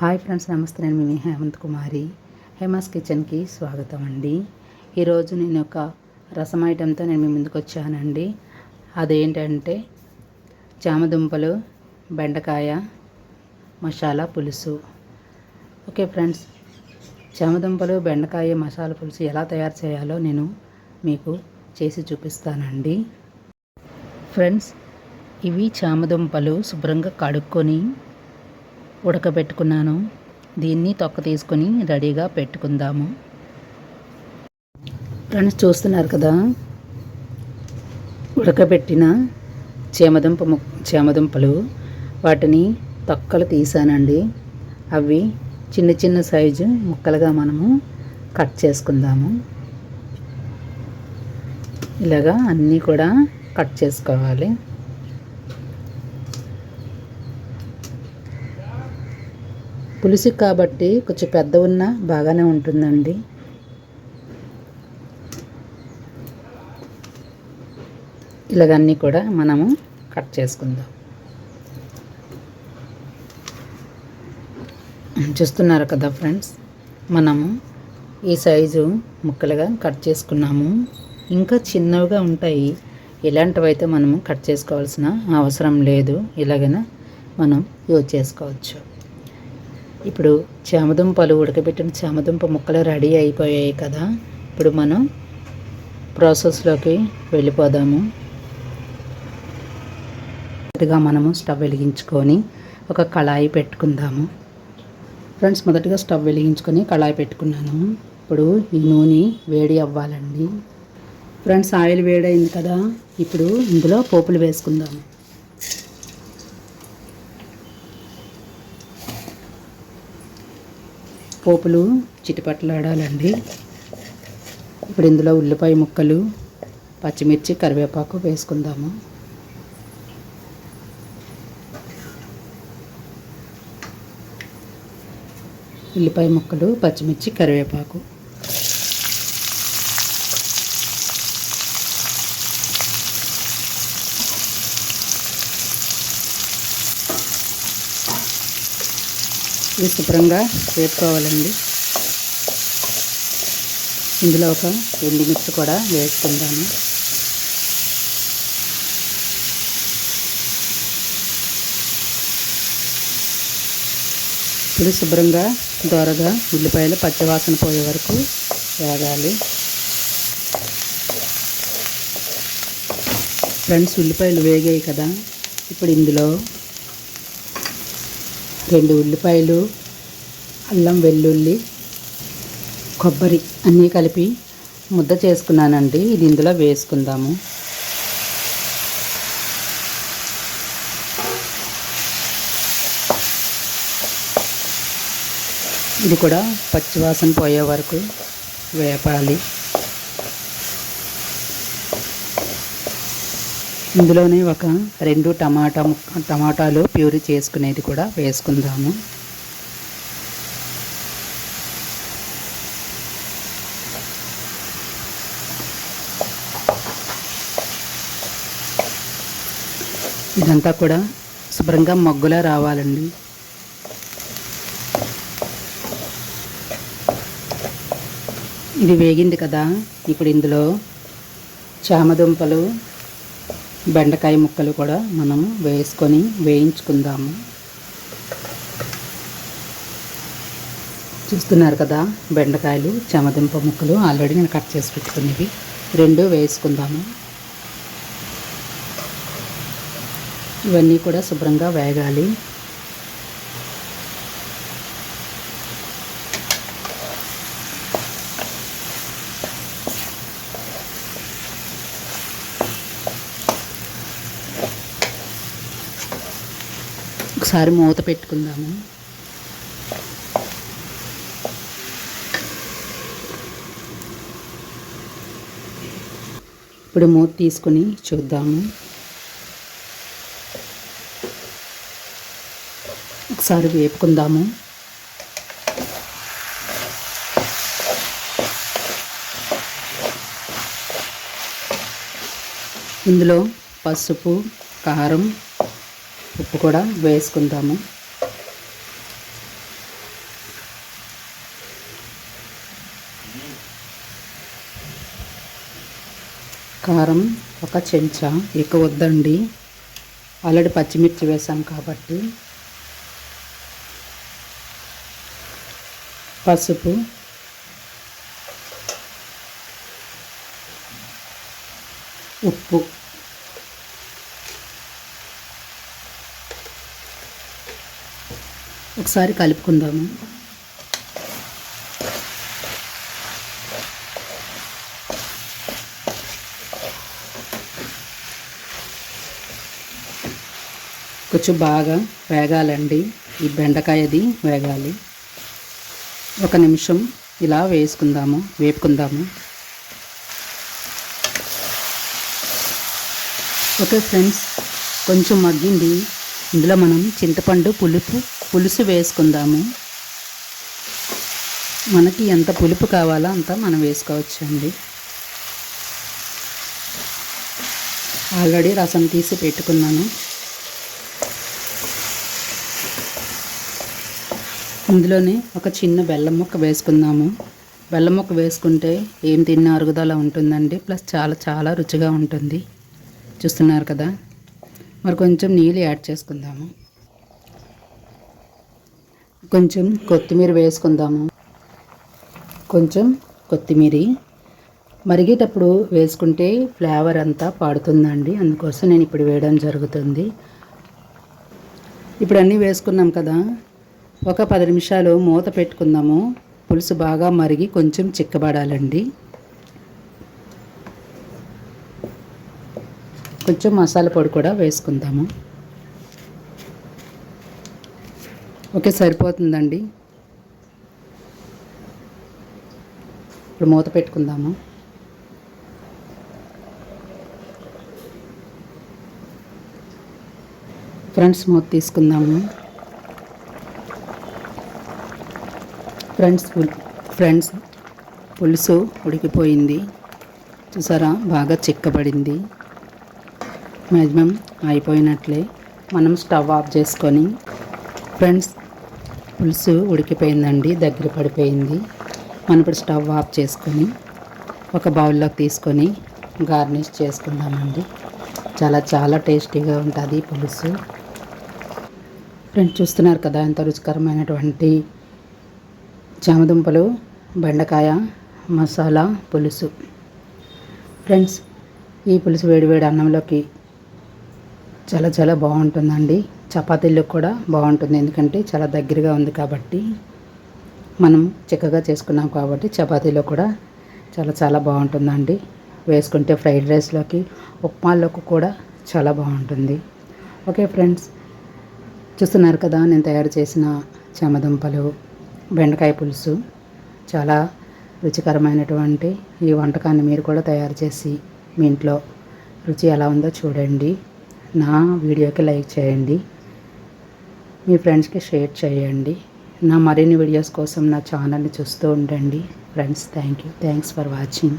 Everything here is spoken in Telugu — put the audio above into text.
హాయ్ ఫ్రెండ్స్ నమస్తే. నేను మీ హేమంత్ కుమారి. హేమాస్ కిచెన్కి స్వాగతం అండి. ఈరోజు నేను ఒక రసం ఐటెంతో నేను మీ ముందుకు వచ్చానండి. అదేంటంటే చామదుంపలు బెండకాయ మసాలా పులుసు. ఓకే ఫ్రెండ్స్ చామదుంపలు బెండకాయ మసాలా పులుసు ఎలా తయారు చేయాలో నేను మీకు చేసి చూపిస్తానండి. ఫ్రెండ్స్ ఇవి చామదుంపలు శుభ్రంగా కడుక్కొని ఉడకబెట్టుకున్నాను. దీన్ని తొక్క తీసుకొని రెడీగా పెట్టుకుందాము. ఫ్రెండ్స్ చూస్తున్నారు కదా? ఉడకబెట్టిన చేమదుంప ము చేమదుంపలు వాటిని తొక్కలు తీసానండి. అవి చిన్న చిన్న సైజు ముక్కలుగా మనము కట్ చేసుకుందాము. ఇలాగా అన్నీ కూడా కట్ చేసుకోవాలి. పులుసు కాబట్టి కొంచెం పెద్ద ఉన్న బాగానే ఉంటుందండి. ఇలాగన్నీ కూడా మనము కట్ చేసుకుందాం. చూస్తున్నారు కదా ఫ్రెండ్స్ మనము ఈ సైజు ముక్కలుగా కట్ చేసుకున్నాము. ఇంకా చిన్నవిగా ఉంటాయి. ఇలాంటివైతే మనము కట్ చేసుకోవాల్సిన అవసరం లేదు. ఇలాగైనా మనం యూజ్ చేసుకోవచ్చు. ఇప్పుడు చామదుంపలు ఉడకబెట్టిన చామదుంప ముక్కలు రెడీ అయిపోయాయి కదా. ఇప్పుడు మనం ప్రాసెస్లోకి వెళ్ళిపోదాము. మొదటిగా మనము స్టవ్ వెలిగించుకొని ఒక కళాయి పెట్టుకుందాము. ఫ్రెండ్స్ మొదటిగా స్టవ్ వెలిగించుకొని కళాయి పెట్టుకున్నాను. ఇప్పుడు ఈ నూనె వేడి అవ్వాలండి. ఫ్రెండ్స్ ఆయిల్ వేడైంది కదా. ఇప్పుడు ఇందులో పోపులు వేసుకుందాము. పోపులు చిటిపట్లాడాలండి ఇప్పుడు ఇందులో ఉల్లిపాయ ముక్కలు పచ్చిమిర్చి కరివేపాకు వేసుకుందాము. ఉల్లిపాయ ముక్కలు పచ్చిమిర్చి కరివేపాకు. ఇది శుభ్రంగా వేపుకోవాలండి. ఇందులో ఒక ఎండుమిర్చి కూడా వేసుకుందాము. ఇప్పుడు శుభ్రంగా దోరగా ఉల్లిపాయలు పచ్చివాసన పోయే వరకు వేగాలి. ఫ్రెండ్స్ ఉల్లిపాయలు వేగాయి కదా. ఇప్పుడు ఇందులో రెండు ఉల్లిపాయలు అల్లం వెల్లుల్లి కొబ్బరి అన్నీ కలిపి ముద్ద చేసుకున్నానండి. ఇది ఇందులో వేసుకుందాము. ఇది కూడా పచ్చివాసన పోయే వరకు వేపాలి. ఇందులోనే ఒక రెండు టమాటా టమాటాలు ప్యూరీ చేసుకునేది కూడా వేసుకుందాము. ఇదంతా కూడా శుభ్రంగా మొగ్గులా రావాలండి. ఇది వేగింది కదా ఇప్పుడు ఇందులో చామదుంపలు బెండకాయ ముక్కలు కూడా మనం వేసుకొని వేయించుకుందాము. చూస్తున్నారు కదా బెండకాయలు చెమదింప ముక్కలు ఆల్రెడీ నేను కట్ చేసి పెట్టుకునేవి రెండు వేసుకుందాము. ఇవన్నీ కూడా శుభ్రంగా వేగాలి. ఒకసారి మూత పెట్టుకుందాము. ఇప్పుడు మూత తీసుకొని చూద్దాము. ఒకసారి వేపుకుందాము. ఇందులో పసుపు కారం ఉప్పు కూడా వేసుకుందాము. కారం ఒక చెంచా ఎక్కువ వద్దండి. ఆల్రెడీ పచ్చిమిర్చి వేసాం కాబట్టి. పసుపు. ఉప్పు. ఒకసారి కలుపుకుందాము. కొంచెం బాగా వేగాలండి. ఈ బెండకాయది వేగాలి. ఒక నిమిషం ఇలా వేసుకుందాము వేపుకుందాము. ఓకే ఫ్రెండ్స్ కొంచెం మగ్గింది. ఇందులో మనం చింతపండు పులుపు పులుసు వేసుకుందాము. మనకి ఎంత పులుపు కావాలో అంత మనం వేసుకోవచ్చండి. ఆల్రెడీ రసం తీసి పెట్టుకున్నాను. ఇందులోనే ఒక చిన్న బెల్లం ముక్క వేసుకుందాము. బెల్లం ముక్క వేసుకుంటే ఏం తిన్న అరుగుదల ఉంటుందండి. ప్లస్ చాలా చాలా రుచిగా ఉంటుంది. చూస్తున్నారు కదా? మరి కొంచెం నీళ్ళు యాడ్ చేసుకుందాము. కొంచెం కొత్తిమీర వేసుకుందాము. కొంచెం కొత్తిమీర మరిగేటప్పుడు వేసుకుంటే ఫ్లేవర్ అంతా పాడుతుందండి. అందుకోసం నేను ఇప్పుడు వేయడం జరుగుతుంది. ఇప్పుడు అన్నీ వేసుకున్నాం కదా. ఒక పది నిమిషాలు మూత పెట్టుకుందాము. పులుసు బాగా మరిగి కొంచెం చిక్కబడాలండి. కొంచెం మసాలా పొడి కూడా వేసుకుందాము. ఓకే సరిపోతుందండి. ఇప్పుడు మూత పెట్టుకుందాము. ఫ్రెండ్స్ మూత తీసుకుందాము. ఫ్రెండ్స్ ఫ్రెండ్స్ పులుసు ఉడికిపోయింది. చూసారా? బాగా చిక్కబడింది. మ్యాక్సిమం అయిపోయినట్లే. మనం స్టవ్ ఆఫ్ చేసుకొని ఫ్రెండ్స్ పులుసు ఉడికిపోయిందండి దగ్గర పడిపోయింది. మనం ఇప్పుడు స్టవ్ ఆఫ్ చేసుకొని ఒక బౌల్లోకి తీసుకొని గార్నిష్ చేసుకుందామండి. చాలా చాలా టేస్టీగా ఉంటుంది పులుసు. ఫ్రెండ్స్ చూస్తున్నారు కదా ఎంత రుచికరమైనటువంటి చామదుంపలు బెండకాయ మసాలా పులుసు. ఫ్రెండ్స్ ఈ పులుసు వేడివేడి అన్నంలోకి చాలా చాలా బాగుంటుందండి. చపాతీల్లో కూడా బాగుంటుంది. ఎందుకంటే చాలా దగ్గరగా ఉంది కాబట్టి మనం చిక్కగా చేసుకున్నాం కాబట్టి చపాతీలో కూడా చాలా చాలా బాగుంటుందండి. వేసుకుంటే ఫ్రైడ్ రైస్లోకి ఉప్మాల్లోకి కూడా చాలా బాగుంటుంది. ఓకే ఫ్రెండ్స్ చూస్తున్నారు కదా నేను తయారు చేసిన చామదుంపలు బెండకాయ పులుసు చాలా రుచికరమైనటువంటి ఈ వంటకాన్ని మీరు కూడా తయారు చేసి మీ ఇంట్లో రుచి ఎలా ఉందో చూడండి. నా వీడియోకి లైక్ చేయండి. మీ ఫ్రెండ్స్కి షేర్ చేయండి. నా మరిన్ని వీడియోస్ కోసం నా ఛానల్ని చూస్తూ ఉండండి. Friends thank you thanks for watching.